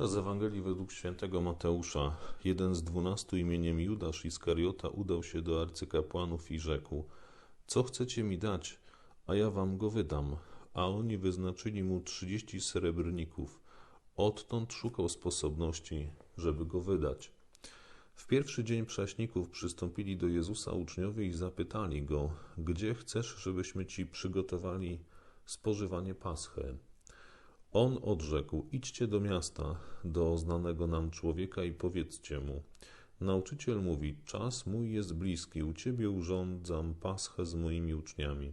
Z Ewangelii według świętego Mateusza. Jeden z dwunastu imieniem Judasz Iskariota udał się do arcykapłanów i rzekł: Co chcecie mi dać, a ja wam go wydam. A oni wyznaczyli mu trzydzieści srebrników. Odtąd szukał sposobności, żeby go wydać. W pierwszy dzień prześników przystąpili do Jezusa uczniowie i zapytali go: Gdzie chcesz, żebyśmy ci przygotowali spożywanie paschę? On odrzekł: Idźcie do miasta, do znanego nam człowieka i powiedzcie mu: Nauczyciel mówi: Czas mój jest bliski, u ciebie urządzam paschę z moimi uczniami.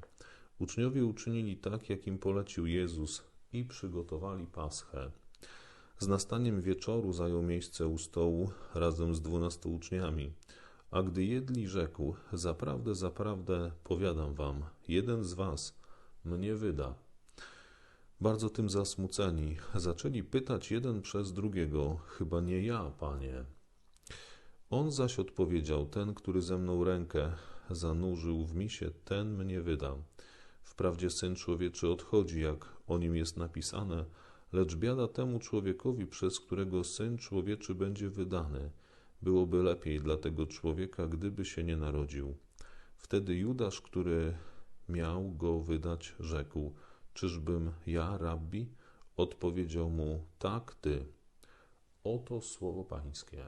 Uczniowie uczynili tak, jak im polecił Jezus i przygotowali paschę. Z nastaniem wieczoru zajął miejsce u stołu razem z dwunastu uczniami. A gdy jedli, rzekł: Zaprawdę, zaprawdę, powiadam wam, jeden z was mnie wyda. Bardzo tym zasmuceni, zaczęli pytać jeden przez drugiego: Chyba nie ja, panie. On zaś odpowiedział: Ten, który ze mną rękę zanurzył w misie, ten mnie wyda. Wprawdzie syn człowieczy odchodzi, jak o nim jest napisane, lecz biada temu człowiekowi, przez którego syn człowieczy będzie wydany. Byłoby lepiej dla tego człowieka, gdyby się nie narodził. Wtedy Judasz, który miał go wydać, rzekł: Czyżbym ja, rabbi? Odpowiedział mu: Tak, ty. Oto słowo Pańskie.